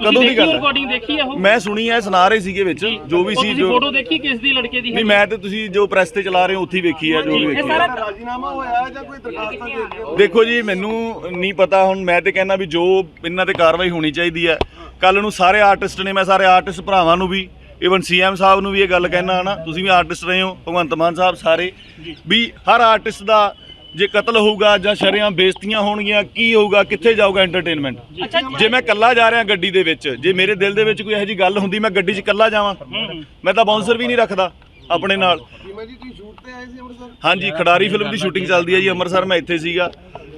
ਕਦੋਂ ਦੀ ਗੱਲ ਆ? ਰਿਕਾਰਡਿੰਗ ਦੇਖੀ ਆ ਉਹ? ਮੈਂ ਸੁਣੀ ਐ ਸੁਣਾ ਰਹੇ ਸੀਗੇ ਵਿੱਚ ਜੋ। ਵੀ ਸੀ ਤੁਸੀਂ ਜੋ ਫੋਟੋ ਦੇਖੀ ਕਿਸ ਦੀ ਲੜਕੇ ਦੀ ਨਹੀਂ? ਮੈਂ ਤੇ ਤੁਸੀਂ ਜੋ ਪ੍ਰੈਸ ਤੇ ਚਲਾ ਰਹੇ ਹੋ ਉੱਥੇ ਹੀ ਵੇਖੀ ਆ ਜੋ ਵੀ ਵੇਖੀ ਆ। ਸਾਰਾ ਰਾਜੀਨਾਮਾ ਹੋਇਆ ਜਾਂ ਕੋਈ ਦਰਖਾਸਤਾਂ ਦੇ ਦਿੱਤੀਆਂ ਦੇਖੋ ਜੀ ਮੈਨੂੰ ਨਹੀਂ ਪਤਾ ਹੁਣ ਮੈਂ ਤੇ ਕਹਿੰਦਾ ਵੀ ਜੋ ਇਹਨਾਂ ਤੇ ਕਾਰਵਾਈ ਹੋਣੀ ਚਾਹੀਦੀ ਹੈ ਕੱਲ ਨੂੰ ਸਾਰੇ ਆਰਟਿਸਟ ਨੇ ਮੈਂ ਸਾਰੇ ਆਰਟਿਸਟ ਭਰਾਵਾਂ ਨੂੰ ਵੀ ਇਵਨ ਸੀਐਮ ਸਾਹਿਬ ਨੂੰ ਵੀ ਇਹ ਗੱਲ ਕਹਿਣਾ ਹਨਾ? ਤੁਸੀਂ ਵੀ ਆਰਟਿਸਟ ਰਹੇ ਹੋ ਭਗਵੰਤ ਮਾਨ ਸਾਹਿਬ ਸਾਰੇ। ਵੀ ਹਰ ਆਰਟਿਸਟ ਦਾ ਜੇ ਕਤਲ ਹੋਊਗਾ ਜਾਂ ਸ਼ਰੇਆਮ ਬੇਇੱਜ਼ਤੀਆਂ ਹੋਣਗੀਆਂ ਕੀ ਹੋਊਗਾ? ਕਿੱਥੇ ਜਾਊਗਾ ਐਂਟਰਟੇਨਮੈਂਟ ਜੇ। ਮੈਂ ਇਕੱਲਾ ਜਾ ਰਿਹਾ ਗੱਡੀ ਦੇ ਵਿੱਚ ਜੇ ਮੇਰੇ ਦਿਲ ਦੇ ਵਿੱਚ ਕੋਈ ਇਹੋ ਜੀ ਗੱਲ ਹੁੰਦੀ ਮੈਂ ਗੱਡੀ 'ਚ ਇਕੱਲਾ ਜਾਵਾਂ ਮੈਂ ਤਾਂ ਬਾਉਂਸਰ ਵੀ ਨਹੀਂ ਰੱਖਦਾ ਆਪਣੇ ਨਾਲ। ਚੀਮਾ ਜੀ ਤੁਸੀਂ ਸ਼ੂਟ ਤੇ ਆਏ ਸੀ ਅੰਮ੍ਰਿਤਸਰ? ਹਾਂਜੀ ਖਿਡਾਰੀ ਫਿਲਮ ਦੀ ਸ਼ੂਟਿੰਗ ਚੱਲਦੀ ਹੈ ਜੀ ਅੰਮ੍ਰਿਤਸਰ ਮੈਂ ਇੱਥੇ ਸੀਗਾ।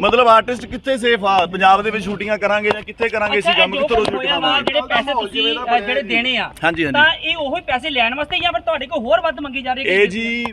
ਮਤਲਬ ਆਰਟਿਸਟ ਕਿੱਥੇ ਸੇਫ ਆ? ਪੰਜਾਬ ਦੇ ਵਿੱਚ ਸ਼ੂਟਿੰਗਾਂ ਕਰਾਂਗੇ ਜਾਂ ਕਿੱਥੇ ਕਰਾਂਗੇ ਅਸੀਂ ਕੰਮ? ਕਿੱਥੋਂ ਰੋਜ਼ ਜਿਹੜੇ ਪੈਸੇ ਤੁਸੀਂ ਜਿਹੜੇ ਦੇਣੇ ਆ ਹਾਂਜੀ, ਹਾਂਜੀ। ਤਾਂ ਇਹ ਉਹੀ ਪੈਸੇ ਲੈਣ ਵਾਸਤੇ ਜਾਂ ਫਿਰ ਤੁਹਾਡੇ ਕੋਲ ਹੋਰ ਵੱਧ ਮੰਗੀ ਜਾ ਰਹੀ ਹੈ ਇਹ ਜੀ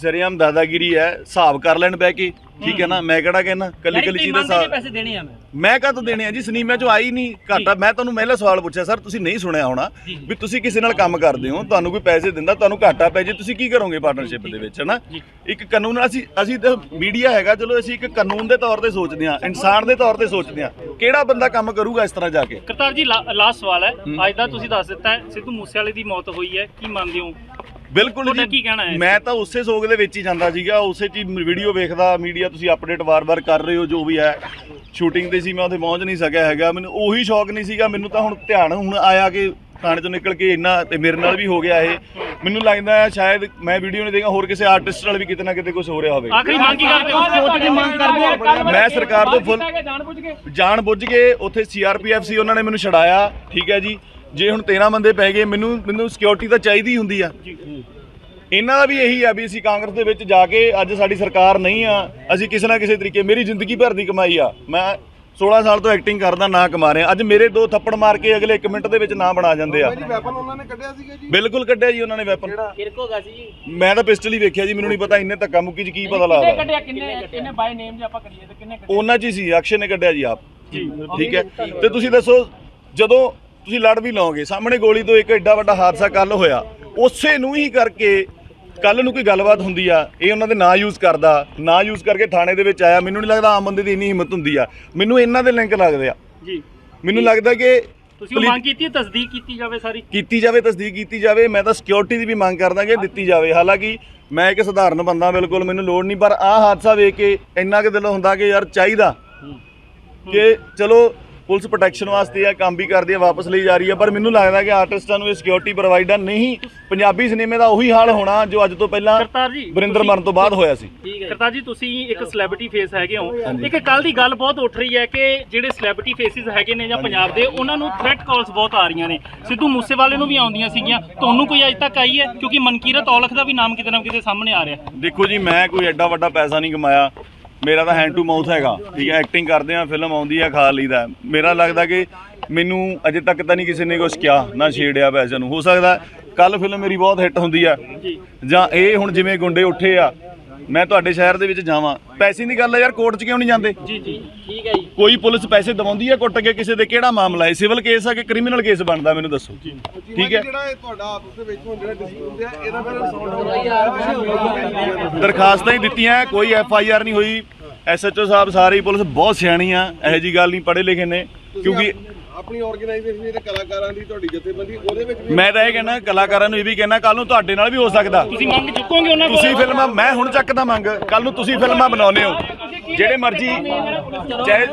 ਜ਼ਰੀਆਮ ਦਾਦਾਗਿਰੀ ਹੈ ਹਿਸਾਬ ਕਰ ਲੈਣ ਬਹਿ ਕੇ। ਠੀਕ ਹੈ ਨਾ? ਮੈਂ ਕਿਹੜਾ ਕਹਿਣਾ ਕੱਲੀ ਕੱਲੀ ਚੀਜ਼ ਦਾ ਪੈਸੇ ਦੇਣੇ ਆ ਮੈਂ। ਮੈਂ ਕਾਹ ਤੋਂ ਦੇਣੇ ਆ ਜੀ? ਸਨੀਮਾ ਚੋਂ ਆਈ ਨਹੀਂ ਘਾਟਾ। ਮੈਂ ਤੁਹਾਨੂੰ ਪਹਿਲਾਂ ਸਵਾਲ ਪੁੱਛਿਆ ਸਰ ਤੁਸੀਂ ਨਹੀਂ ਸੁਣਿਆ ਹੋਣਾ ਵੀ ਤੁਸੀਂ ਕਿਸੇ ਨਾਲ ਕੰਮ ਕਰਦੇ ਹੋ? ਤੁਹਾਨੂੰ ਕੋਈ ਪੈਸੇ ਦਿੰਦਾ ਤੁਹਾਨੂੰ ਘਾਟਾ ਪੈ ਜੇ ਤੁਸੀਂ ਕੀ ਕਰੋਗੇ ਪਾਰਟਨਰਸ਼ਿਪ ਦੇ ਵਿੱਚ ਹਨਾ? ਇੱਕ ਕਾਨੂੰਨ ਅਸੀਂ ਅਸੀਂ ਤਾਂ ਮੀਡੀਆ ਹੈਗਾ ਚਲੋ ਅਸੀਂ ਇੱਕ ਕਾਨੂੰਨ ਦੇ ਤੌਰ ਤੇ ਸੋਚਦੇ ਹਾਂ ਇਨਸਾਨ ਦੇ ਤੌਰ ਤੇ ਸੋਚਦੇ ਹਾਂ। ਕਿਹੜਾ ਬੰਦਾ ਕੰਮ ਕਰੂਗਾ ਇਸ ਤਰ੍ਹਾਂ ਜਾ ਕੇ? ਕਰਤਾਰ ਜੀ ਲਾਸਟ ਸਵਾਲ ਹੈ। ਅੱਜ ਦਾ ਤੁਸੀਂ ਦੱਸ ਦਿੱਤਾ ਸਿੱਧੂ ਮੂਸੇਵਾਲੇ ਦੀ ਮੌਤ ਹੋਈ ਹੈ ਕੀ ਮੰਨਦੇ ਹੋ? ਬਿਲਕੁਲ ਜੀ। ਕੀ ਕਹਿਣਾ ਹੈ? ਮੈਂ ਤਾਂ ਉਸੇ ਸੋਗ ਦੇ ਵਿੱਚ ਹੀ ਜਾਂਦਾ ਸੀਗਾ ਉਸੇ ਚ ਵੀਡੀਓ ਵੇਖਦਾ ਮੀਡੀਆ ਤੁਸੀਂ ਅਪਡੇਟ ਵਾਰ-ਵਾਰ ਕਰ ਰਹੇ ਹੋ ਜੋ ਵੀ ਹੈ। ਸ਼ੂਟਿੰਗ ਤੇ ਸੀ ਮੈਂ ਉੱਥੇ ਪਹੁੰਚ ਨਹੀਂ ਸਕਿਆ ਹੈਗਾ। ਮੈਨੂੰ ਉਹੀ ਸ਼ੌਕ ਨਹੀਂ ਸੀਗਾ ਮੈਨੂੰ ਤਾਂ ਹੁਣ ਧਿਆਨ ਹੁਣ ਆਇਆ ਕਿ ਥਾਣੇ ਤੋਂ ਨਿਕਲ ਕੇ ਇੰਨਾ ਤੇ ਮੇਰੇ ਨਾਲ ਵੀ ਹੋ ਗਿਆ ਇਹ। ਮੈਨੂੰ ਲੱਗਦਾ ਹੈ ਸ਼ਾਇਦ ਮੈਂ ਵੀਡੀਓ ਨਹੀਂ ਦੇਖਾਂ ਹੋਰ ਕਿਸੇ ਆਰਟਿਸਟ ਨਾਲ ਵੀ ਕਿਤੇ ਨਾ ਕਿਤੇ ਕੁਝ ਹੋ ਰਿਹਾ ਹੋਵੇ। ਆਖਰੀ ਮੰਗ ਕੀ ਕਰਦੇ ਹੋ? ਸਕਿਉਰਟੀ ਦੀ ਮੰਗ ਕਰਦੇ ਹੋ ਮੈਂ ਸਰਕਾਰ ਤੋਂ ਫੁੱਲ ਜਾਣ ਬੁੱਝ ਕੇ। ਜਾਣ ਬੁੱਝ ਕੇ ਉੱਥੇ ਸੀਆਰਪੀਐਫ ਸੀ ਉਹਨਾਂ ਨੇ ਮੈਨੂੰ ਛਡਾਇਆ ਠੀਕ ਹੈ ਜੀ। ਜੇ ਹੁਣ 13 ਬੰਦੇ ਪੈ ਗਏ ਮੈਨੂੰ ਮੈਨੂੰ ਸਿਕਿਉਰਿਟੀ ਤਾਂ ਚਾਹੀਦੀ ਹੁੰਦੀ ਆ। ਇਹਨਾਂ ਦਾ ਵੀ ਇਹੀ ਆ ਵੀ ਅਸੀਂ ਕਾਂਗਰਸ ਦੇ ਵਿੱਚ ਜਾ ਕੇ ਅੱਜ ਸਾਡੀ ਸਰਕਾਰ ਨਹੀਂ ਆ ਅਸੀਂ ਕਿਸੇ ਨਾ ਕਿਸੇ ਤਰੀਕੇ ਮੇਰੀ ਜ਼ਿੰਦਗੀ ਭਰ ਦੀ ਕਮਾਈ ਆ। ਮੈਂ 16 ਸਾਲ ਤੋਂ ਐਕਟਿੰਗ ਕਰਦਾ ਨਾ ਕਮਾ ਰਿਹਾ। ਅੱਜ ਮੇਰੇ ਦੋ ਥੱਪੜ ਮਾਰ ਕੇ ਅਗਲੇ 1 ਮਿੰਟ ਦੇ ਵਿੱਚ ਨਾ ਬਣਾ ਜਾਂਦੇ ਆ। ਵੈਪਨ ਉਹਨਾਂ ਨੇ ਕੱਢਿਆ ਸੀਗਾ ਜੀ? ਬਿਲਕੁਲ ਕੱਢਿਆ ਜੀ ਉਹਨਾਂ ਨੇ ਵੈਪਨ ਕਿਰਕੋਗਾ ਸੀ ਜੀ। ਮੈਂ ਤਾਂ ਪਿਸਟਲ ਹੀ ਵੇਖਿਆ ਜੀ ਮੈਨੂੰ ਨਹੀਂ ਪਤਾ ਇੰਨੇ ਧੱਕਾ ਮੁੱਕੀ ਚ ਕੀ ਪਤਾ ਲੱਗਦਾ। ਕੱਢਿਆ ਕਿੰਨੇ ਕਿੰਨੇ ਬਾਈ ਨੇਮ ਜੇ ਆਪਾਂ ਕਰੀਏ ਤੇ ਕਿੰਨੇ ਉਹਨਾਂ 'ਚ ਹੀ ਸੀ ਅਕਸ਼ੇ ਨੇ ਕੱਢਿਆ ਜੀ ਆਪ। ਠੀਕ ਹੈ? ਤੇ ਤੁਸੀਂ ਦੱਸੋ ਜਦੋਂ ਤੁਸੀਂ ਲੜ ਵੀ ਲਓਗੇ ਸਾਹਮਣੇ ਗੋਲੀ ਤੋਂ ਇੱਕ ਐਡਾ ਵੱਡਾ ਹਾਦਸਾ ਕੱਲ ਹੋਇਆ। ਉਸੇ ਨੂੰ ਹੀ ਕਰਕੇ ਕੱਲ ਨੂੰ ਕੋਈ ਗੱਲਬਾਤ ਹੁੰਦੀ ਆ ਇਹ ਉਹਨਾਂ ਦੇ ਨਾਂ ਯੂਜ਼ ਕਰਦਾ ਨਾਂ ਯੂਜ਼ ਕਰਕੇ ਥਾਣੇ ਦੇ ਵਿੱਚ ਆਇਆ। ਮੈਨੂੰ ਨਹੀਂ ਲੱਗਦਾ ਆਮ ਬੰਦੇ ਦੀ ਇੰਨੀ ਹਿੰਮਤ ਹੁੰਦੀ ਆ। ਮੈਨੂੰ ਇਹਨਾਂ ਦੇ ਲਿੰਕ ਲੱਗਦੇ ਆ। ਜੀ। ਮੈਨੂੰ ਲੱਗਦਾ ਕਿ ਤੁਸੀਂ ਉਹ ਮੰਗ ਕੀਤੀ ਹੈ ਤਸਦੀਕ ਕੀਤੀ ਜਾਵੇ ਸਾਰੀ? ਕੀਤੀ ਜਾਵੇ ਤਸਦੀਕ ਕੀਤੀ ਜਾਵੇ। ਮੈਂ ਤਾਂ ਸਿਕਿਉਰਿਟੀ ਦੀ ਵੀ ਮੰਗ ਕਰਦਾ ਕਿ ਦਿੱਤੀ ਜਾਵੇ। ਹਾਲਾਂਕਿ ਮੈਂ ਇੱਕ ਸਧਾਰਨ ਬੰਦਾ ਬਿਲਕੁਲ ਮੈਨੂੰ ਲੋੜ ਨਹੀਂ ਪਰ ਆਹ ਹਾਦਸਾ ਵੇਖ ਕੇ ਇੰਨਾ ਕਿ ਦਿਲੋਂ ਹੁੰਦਾ ਕਿ ਯਾਰ ਚਾਹੀਦਾ ਕਿ ਚਲੋ ਪੁਲਿਸ ਪ੍ਰੋਟੈਕਸ਼ਨ ਵਾਸਤੇ ਆ ਕੰਮ ਵੀ ਕਰਦੀ ਆ ਵਾਪਸ ਲਈ ਜਾ ਰਹੀ ਆ ਪਰ ਮੈਨੂੰ ਲੱਗਦਾ ਕਿ ਆਰਟਿਸਟਾਂ ਨੂੰ ਇਹ ਸਿਕਿਉਰਿਟੀ ਪ੍ਰੋਵਾਈਡਰ ਨਹੀਂ ਪੰਜਾਬੀ ਸਿਨੇਮੇ ਦਾ ਉਹੀ ਹਾਲ ਹੋਣਾ ਜੋ ਅੱਜ ਤੋਂ ਪਹਿਲਾਂ ਕਰਤਾਰ ਜੀ ਵਰਿੰਦਰ ਤੁਸੀਂ- ਮਰਨ ਤੋਂ ਬਾਅਦ ਹੋਇਆ ਸੀ। ਕਰਤਾਰ ਜੀ ਤੁਸੀਂ ਇੱਕ ਸੈਲਿਬ੍ਰਿਟੀ ਫੇਸ ਹੈਗੇ ਹੋ। ਇੱਕ ਕੱਲ ਦੀ ਗੱਲ ਬਹੁਤ ਉੱਠ ਰਹੀ ਹੈ ਕਿ ਜਿਹੜੇ ਸੈਲਿਬ੍ਰਿਟੀ ਫੇਸਿਸ ਹੈਗੇ ਨੇ ਜਾਂ ਪੰਜਾਬ ਦੇ ਉਹਨਾਂ ਨੂੰ ਥ੍ਰੈਟ ਕਾਲਸ ਬਹੁਤ ਆ ਰਹੀਆਂ ਨੇ। ਸਿੱਧੂ ਮੂਸੇਵਾਲੇ ਨੂੰ ਵੀ ਆਉਂਦੀਆਂ ਸੀਗੀਆਂ। ਤੁਹਾਨੂੰ ਕੋਈ ਅਜੇ ਤੱਕ ਆਈ ਹੈ? ਕਿਉਂਕਿ ਮਨਕੀਰਤ ਔਲਖ ਦਾ ਵੀ ਨਾਮ ਕਿਤੇ ਨਾ ਕਿਤੇ ਸਾਹਮਣੇ ਆ ਰਿਹਾ। ਦੇਖੋ ਜੀ ਮੈਂ ਕੋਈ ਐਡਾ ਵੱਡਾ ਪੈਸਾ ਨਹੀਂ ਕਮਾਇਆ। ਮੇਰਾ ਤਾਂ ਹੈਂਡ ਟੂ ਮਾਊਥ ਹੈਗਾ, ਠੀਕ ਹੈ ਐਕਟਿੰਗ ਕਰਦੇ ਆ ਫਿਲਮ ਆਉਂਦੀ ਆ, ਖਾ ਲਈਦਾ ਮੇਰਾ ਲੱਗਦਾ ਕਿ ਮੈਨੂੰ ਅਜੇ ਤੱਕ ਤਾਂ ਨਹੀਂ ਕਿਸੇ ਨੇ ਕੁਝ ਕਿਹਾ, ਨਾ ਛੇੜਿਆ ਪੈਸੇ ਨੂੰ। ਹੋ ਸਕਦਾ ਕੱਲ ਫਿਲਮ ਮੇਰੀ ਬਹੁਤ ਹਿੱਟ ਹੁੰਦੀ ਆ ਜਾਂ ਇਹ ਹੁਣ ਜਿਵੇਂ ਗੁੰਡੇ ਉੱਠੇ ਆ ਮੈਂ ਤੁਹਾਡੇ ਸ਼ਹਿਰ ਦੇ ਵਿੱਚ ਜਾਵਾਂ। ਪੈਸੇ ਦੀ ਗੱਲ ਆ ਯਾਰ ਕੋਰਟ 'ਚ ਕਿਉਂ ਨਹੀਂ ਜਾਂਦੇ? ਜੀ ਜੀ ਠੀਕ ਹੈ ਜੀ। ਕੋਈ ਪੁਲਿਸ ਪੈਸੇ ਦਵਾਉਂਦੀ ਆ ਕੁੱਟ ਕੇ ਕਿਸੇ ਦੇ? ਕਿਹੜਾ ਮਾਮਲਾ ਹੈ? ਸਿਵਲ ਕੇਸ ਆ ਕਿ ਕ੍ਰਿਮੀਨਲ ਕੇਸ ਬਣਦਾ? ਮੈਨੂੰ ਦੱਸੋ। ਠੀਕ ਹੈ। ਜਿਹੜਾ ਇਹ ਤੁਹਾਡਾ ਆਪਸ ਦੇ ਵਿੱਚ ਹੁਣ ਜਿਹੜਾ ਡਿਸਪਿਊਟ ਹੈ ਇਹਦਾ ਫਿਰ ਦਰਖਾਸਤਾਂ ਹੀ ਦਿੱਤੀਆਂ ਕੋਈ ਐਫ ਆਈ ਆਰ ਨਹੀਂ ਹੋਈ। ਐਸਐਚਓ ਸਾਹਿਬ ਸਾਰੇ ਹੀ ਪੁਲਿਸ ਬਹੁਤ ਸਿਆਣੀ ਆ ਇਹੋ ਜੀ ਗੱਲ ਨਹੀਂ ਪੜ੍ਹੇ ਲਿਖੇ ਨੇ ਕਿਉਂਕਿ ਆਪਣੀ ਆਰਗੇਨਾਈਜੇਸ਼ਨ ਦੇ ਕਲਾਕਾਰਾਂ ਦੀ ਤੁਹਾਡੀ ਜਥੇਬੰਦੀ ਉਹਦੇ ਵਿੱਚ ਵੀ ਮੈਂ ਤਾਂ ਇਹ ਕਹਿੰਦਾ ਕਲਾਕਾਰਾਂ ਨੂੰ ਇਹ ਵੀ ਕਹਿੰਦਾ ਕੱਲ ਨੂੰ ਤੁਹਾਡੇ ਨਾਲ ਵੀ ਹੋ ਸਕਦਾ। ਤੁਸੀਂ ਮੰਗ ਚੁੱਕੋਗੇ ਉਹਨਾਂ ਕੋਲ? ਤੁਸੀਂ ਫਿਲਮਾਂ ਮੈਂ ਹੁਣ ਚੱਕਦਾ ਮੰਗ ਕੱਲ ਨੂੰ ਤੁਸੀਂ ਫਿਲਮਾਂ ਬਣਾਉਂਦੇ ਹੋ। ਜਿਹੜੇ ਮਰਜ਼ੀ ਚਾਹੇ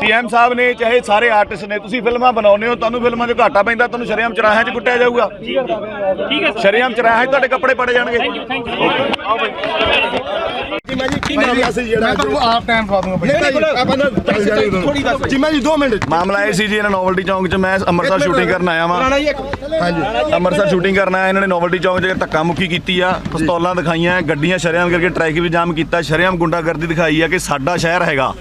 ਸੀਐਮ ਸਾਹਿਬ ਨੇ ਚਾਹੇ ਸਾਰੇ ਆਰਟਿਸਟ ਨੇ ਤੁਸੀਂ ਫਿਲਮਾਂ ਬਣਾਉਂਦੇ ਹੋ ਤੁਹਾਨੂੰ ਫਿਲਮਾਂ 'ਚ ਘਾਟਾ ਪੈਂਦਾ ਤੁਹਾਨੂੰ ਸ਼ਰੇਆਮ ਚਰਾਹਿਆਂ 'ਚ ਕੁੱਟਿਆ ਜਾਊਗਾ। ਠੀਕ ਹੈ ਸਰ। ਸ਼ਰੇਆਮ ਚਰਾਹਿਆਂ 'ਚ ਤੁਹਾਡੇ ਕੱਪੜੇ ਪੜੇ ਜਾਣਗੇ। ਥੈਂਕ ਯੂ ਥੈਂਕ ਯੂ ਮੈਂ ਤੁਹਾਨੂੰ ਆਪ ਟਾਈਮ ਫਾ ਦੂੰਗਾ ਆਪਾਂ ਨਾ ਥੋੜੀ ਦੱਸ ਜਿੰਮਾ ਜੀ 2 ਮਿੰਟ ਮਾਮਲਾ ਇਹ ਸੀ ਜੀ ਇਹਨਾਂ ਨੋਵਲਟੀ ਚੌਂਕ 'ਚ ਮੈਂ ਅੰਮ੍ਰਿਤਸਰ ਸ਼ੂਟਿੰਗ ਕਰਨ ਆਇਆ ਵਾਂ ਜੀ ਇੱਕ ਹਾਂਜੀ। ਅੰਮ੍ਰਿਤਸਰ ਸ਼ੂਟਿੰਗ ਕਰਨ ਆਇਆ ਇਹਨਾਂ ਨੇ ਨੋਵਲਟੀ ਚੌਂਕ 'ਚ ਧੱਕਾ ਮੁੱਕੀ ਕੀਤੀ ਆ ਪਿਸਤੌਲਾਂ ਦਿਖਾਈਆਂ ਗੱਡੀਆਂ ਸ਼ਰੇਆਮ ਕਰਕੇ ਟ੍ਰੈਫਿਕ ਵੀ ਜਾਮ ਕੀਤਾ ਸ਼ਰੇਆਮ ਗੁੰਡਾਗਰਦੀ ਦਿਖਾਈ ਆ ਕਿ ਸਾਡਾ ਸ਼ਹਿਰ ਹੈਗਾ।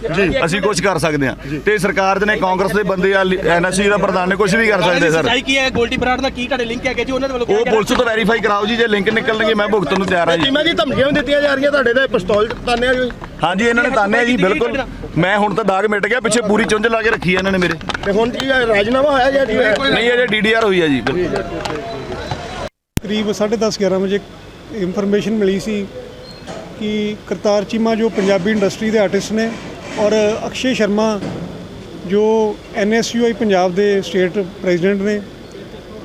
ਅਸੀਂ ਕੁਝ ਕਰ ਸਕਦੇ ਆ। ਤੇ ਸਰਕਾਰ ਦੇ ਨੇ ਕਾਂਗਰਸ ਦੇ ਬੰਦੇ ਆ ਐਨਐਸਸੀ ਦਾ ਪ੍ਰਧਾਨ ਨੇ ਕੁਝ ਵੀ ਕਰ ਸਕਦੇ ਸਰ। ਸਹੀ ਕੀ ਹੈ? ਗੋਲਡੀ ਬਰਾੜ ਦਾ ਕੀ ਤੁਹਾਡੇ ਲਿੰਕ ਹੈਗੇ ਜੀ? ਉਹਨਾਂ ਦੇ ਵੱਲੋਂ ਉਹ ਪੁਲਿਸ ਤੋਂ ਵੈਰੀਫਾਈ ਕਰਾਓ ਜੀ ਜੇ ਲਿੰਕ ਨਿਕਲਣਗੇ ਮੈਂ ਭੁਗਤਣ ਨੂੰ ਤਿਆਰ ਆ ਜੀ। ਜਿੰਮਾ ਜੀ ਧਮਕੀਆਂ ਵੀ ਦਿੱਤੀਆਂ ਜਾ ਰਹੀਆਂ ਤੁਹਾਡੇ ਪਿਸਤੌਲ ਤਾਨਿਆ ਜੀ ਹਾਂਜੀ ਇਹਨਾਂ ਨੇ ਤਾਨਿਆ ਜੀ ਬਿਲਕੁਲ। ਮੈਂ ਹੁਣ ਤਾਂ ਦਾਗ ਮਿਟ ਗਿਆ ਪਿੱਛੇ ਪੂਰੀ ਚੁੰਝ ਲਾ ਕੇ ਰੱਖੀ ਆ ਇਹਨਾਂ ਨੇ ਮੇਰੇ। ਤੇ ਹੁਣ ਕੀ ਹੈ, ਰਾਜੀਨਾਮਾ ਹੋਇਆ ਜਾਂ? ਨਹੀਂ ਅਜੇ ਡੀਡੀਆਰ ਹੋਈ ਆ ਜੀ ਕਰੀਬ 10:30 11 ਵਜੇ ਇਨਫੋਰਮੇਸ਼ਨ ਮਿਲੀ ਸੀ ਕਿ ਕਰਤਾਰ ਚੀਮਾ ਜੋ ਪੰਜਾਬੀ ਇੰਡਸਟਰੀ ਦੇ ਆਰਟਿਸਟ ਨੇ ਔਰ ਅਕਸ਼ੇ ਸ਼ਰਮਾ ਜੋ ਐਨਐਸਯੂਆਈ ਪੰਜਾਬ ਦੇ ਸਟੇਟ ਪ੍ਰੈਜ਼ੀਡੈਂਟ ਨੇ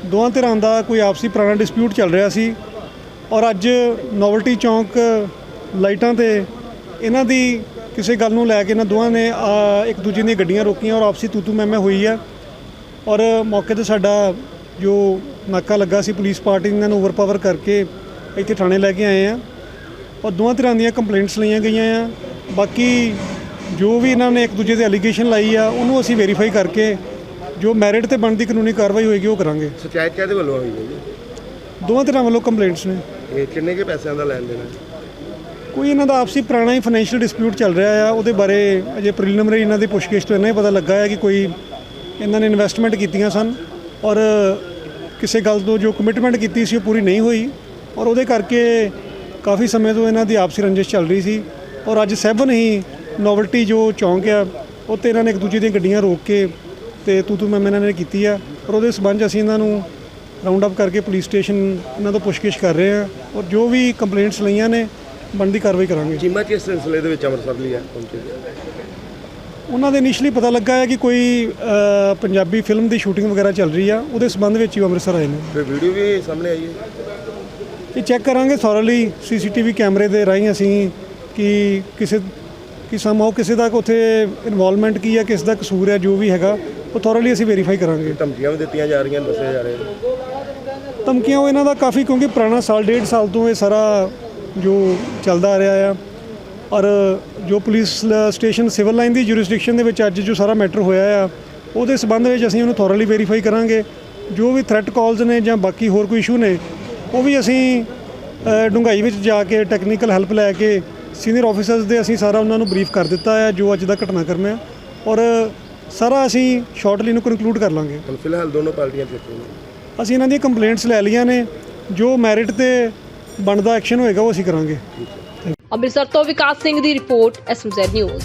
ਦੋਵਾਂ ਧਿਰਾਂ ਦਾ ਕੋਈ ਆਪਸੀ ਪੁਰਾਣਾ ਡਿਸਪਿਊਟ ਚੱਲ ਰਿਹਾ ਸੀ ਔਰ ਅੱਜ ਨੋਵਲਟੀ ਚੌਂਕ ਲਾਈਟਾਂ ਤੇ ਇਹਨਾਂ ਦੀ ਕਿਸੇ ਗੱਲ ਨੂੰ ਲੈ ਕੇ ਇਹਨਾਂ ਦੋਵਾਂ ਨੇ ਇੱਕ ਦੂਜੇ ਦੀਆਂ ਗੱਡੀਆਂ ਰੋਕੀਆਂ ਔਰ ਆਪਸੀ ਤੂਤੂ ਮੈਮੇ ਹੋਈ ਆ। ਔਰ ਮੌਕੇ ਤੇ ਸਾਡਾ ਜੋ ਨਾਕਾ ਲੱਗਾ ਸੀ ਪੁਲਿਸ ਪਾਰਟੀ ਨੇ ਇਹਨਾਂ ਨੂੰ ਓਵਰਪਾਵਰ ਕਰਕੇ ਇੱਥੇ ਥਾਣੇ ਲੈ ਕੇ ਆਏ ਆ। ਔਰ ਦੋਵਾਂ ਤਰ੍ਹਾਂ ਦੀਆਂ ਕੰਪਲੇਂਟਸ ਲਈਆਂ ਗਈਆਂ ਆ। ਬਾਕੀ ਜੋ ਵੀ ਇਹਨਾਂ ਨੇ ਇੱਕ ਦੂਜੇ ਤੇ ਐਲੀਗੇਸ਼ਨ ਲਾਈ ਆ ਉਹਨੂੰ ਅਸੀਂ ਵੈਰੀਫਾਈ ਕਰਕੇ ਜੋ ਮੈਰਿਟ ਤੇ ਬਣਦੀ ਕਾਨੂੰਨੀ ਕਾਰਵਾਈ ਹੋਏਗੀ ਉਹ ਕਰਾਂਗੇ। ਸ਼ਿਕਾਇਤ ਕਾਹਦੇ ਵੱਲੋਂ ਹੋਈ ਹੈ ਜੀ? ਦੋਵਾਂ ਤਰ੍ਹਾਂ ਵੱਲੋਂ ਕੰਪਲੇਂਟਸ ਨੇ। ਇਹ ਕਿੰਨੇ ਕੇ ਪੈਸਿਆਂ ਦਾ ਲੈਣ ਦੇਣਾ? ਕੋਈ ਇਹਨਾਂ ਦਾ ਆਪਸੀ ਪੁਰਾਣਾ ਹੀ ਫਾਈਨੈਂਸ਼ੀਅਲ ਡਿਸਪਿਊਟ ਚੱਲ ਰਿਹਾ ਆ, ਉਹਦੇ ਬਾਰੇ ਅਜੇ ਪ੍ਰੀਲਿਮਿਨਰੀ ਇਹਨਾਂ ਦੀ ਪੁੱਛਗਿੱਛ ਤੋਂ ਇੰਨਾ ਹੀ ਪਤਾ ਲੱਗਾ ਹੈ ਕਿ ਕੋਈ ਇਹਨਾਂ ਨੇ ਇਨਵੈਸਟਮੈਂਟ ਕੀਤੀਆਂ ਸਨ ਔਰ ਕਿਸੇ ਗੱਲ ਤੋਂ ਜੋ ਕਮਿਟਮੈਂਟ ਕੀਤੀ ਸੀ ਉਹ ਪੂਰੀ ਨਹੀਂ ਹੋਈ ਔਰ ਉਹਦੇ ਕਰਕੇ ਕਾਫੀ ਸਮੇਂ ਤੋਂ ਇਹਨਾਂ ਦੀ ਆਪਸੀ ਰੰਜਿਸ਼ ਚੱਲ ਰਹੀ ਸੀ ਔਰ ਅੱਜ ਸੈਵਨ ਹੀ ਨੋਵਲਟੀ ਜੋ ਚੌਂਕ ਆ ਉੱਤੇ ਇਹਨਾਂ ਨੇ ਇੱਕ ਦੂਜੇ ਦੀਆਂ ਗੱਡੀਆਂ ਰੋਕ ਕੇ ਤੇ ਤੂੰ ਤੂੰ ਮੈਂ ਇਹਨਾਂ ਨੇ ਕੀਤੀ ਆ ਔਰ ਉਹਦੇ ਸਬੰਧ ਅਸੀਂ ਇਹਨਾਂ ਨੂੰ ਰਾਉਂਡ ਅਪ ਕਰਕੇ ਪੁਲਿਸ ਸਟੇਸ਼ਨ ਇਹਨਾਂ ਤੋਂ ਪੁੱਛਗਿੱਛ ਕਰ ਰਹੇ ਆ ਔਰ ਜੋ ਵੀ ਕੰਪਲੇਂਟਸ ਲਈਆਂ ਨੇ ਬਣਦੀ ਕਾਰਵਾਈ ਕਰਾਂਗੇ। ਚੀਮਾ ਕਿਸ ਸਿਲਸਿਲੇ ਦੇ ਵਿੱਚ ਅੰਮ੍ਰਿਤਸਰ ਲਈ ਹੈ? ਪਹੁੰਚੇ ਉਹਨਾਂ ਦੇ ਇਨੀਸ਼ੀਅਲੀ ਪਤਾ ਲੱਗਾ ਹੈ ਕਿ ਕੋਈ ਅ, ਪੰਜਾਬੀ ਫਿਲਮ ਦੀ ਸ਼ੂਟਿੰਗ ਵਗੈਰਾ ਚੱਲ ਰਹੀ ਆ ਉਹਦੇ ਸਬੰਧ ਵਿੱਚ ਹੀ ਉਹ ਅੰਮ੍ਰਿਤਸਰ ਆਏ ਨੇ। ਫਿਰ ਵੀਡੀਓ ਵੀ ਸਾਹਮਣੇ ਆਈ ਹੈ? ਇਹ ਚੈੱਕ ਕਰਾਂਗੇ ਥੋਰਲੀ ਸੀਸੀਟੀਵੀ ਕੈਮਰੇ ਦੇ ਰਾਹੀਂ ਅਸੀਂ ਕਿ ਕਿਸੇ ਕਿ ਸਮਾਂ ਕਿਸੇ ਦਾ ਉੱਥੇ ਇਨਵੋਲਵਮੈਂਟ ਕੀ ਹੈ ਕਿਸ ਦਾ ਕਸੂਰ ਹੈ ਜੋ ਵੀ ਹੈਗਾ ਉਹ ਥੋਰਲੀ ਅਸੀਂ ਵੈਰੀਫਾਈ ਕਰਾਂਗੇ। ਧਮਕੀਆਂ ਵੀ ਦਿੱਤੀਆਂ ਜਾ ਰਹੀਆਂ ਦੱਸਿਆ ਜਾ ਰਿਹਾ ਧਮਕੀਆਂ ਉਹ ਇਹਨਾਂ ਦਾ ਕਾਫੀ ਕਿਉਂਕਿ ਪੁਰਾਣਾ ਸਾਲ ਡੇਢ ਸਾਲ ਤੋਂ ਇਹ ਸਾਰਾ ਜੋ ਚੱਲਦਾ ਆ ਰਿਹਾ ਆ। ਔਰ ਜੋ ਪੁਲਿਸ ਸਟੇਸ਼ਨ ਸਿਵਲ ਲਾਈਨ ਦੀ ਜੁਰਿਸਡਿਕਸ਼ਨ ਦੇ ਵਿੱਚ ਅੱਜ ਜੋ ਸਾਰਾ ਮੈਟਰ ਹੋਇਆ ਆ ਉਹਦੇ ਸਬੰਧ ਵਿੱਚ ਅਸੀਂ ਉਹਨੂੰ ਥੋਰਲੀ ਵੈਰੀਫਾਈ ਕਰਾਂਗੇ। ਜੋ ਵੀ ਥ੍ਰੈਟ ਕਾਲਸ ਨੇ ਜਾਂ ਬਾਕੀ ਹੋਰ ਕੋਈ ਇਸ਼ੂ ਨੇ ਉਹ ਵੀ ਅਸੀਂ ਅ, ਡੂੰਘਾਈ ਵਿੱਚ ਜਾ ਕੇ ਟੈਕਨੀਕਲ ਹੈਲਪ ਲੈ ਕੇ ਸੀਨੀਅਰ ਆਫੀਸਰਸ ਦੇ ਅਸੀਂ ਸਾਰਾ ਉਹਨਾਂ ਨੂੰ ਬਰੀਫ ਕਰ ਦਿੱਤਾ ਹੈ ਜੋ ਅੱਜ ਦਾ ਘਟਨਾਕ੍ਰਮ ਹੈ ਔਰ ਸਾਰਾ ਅਸੀਂ ਸ਼ਾਰਟਲੀ ਨੂੰ ਕੰਕਲੂਡ ਕਰ ਲਾਂਗੇ। ਫਿਲਹਾਲ ਦੋਨੋਂ ਪਾਰਟੀਆਂ ਚੁੱਕੀਆਂ ਅਸੀਂ ਇਹਨਾਂ ਦੀਆਂ ਕੰਪਲੇਂਟਸ ਲੈ ਲਈਆਂ ਨੇ ਜੋ ਮੈਰਿਟ ਤੇ ਬਣਦਾ ਐਕਸ਼ਨ ਹੋਏਗਾ ਉਹ ਅਸੀਂ ਕਰਾਂਗੇ। ਅੰਮ੍ਰਿਤਸਰ ਤੋਂ ਵਿਕਾਸ ਸਿੰਘ ਦੀ ਰਿਪੋਰਟ ਐਸਐਮਜ਼ੈਡ ਨਿਊਜ਼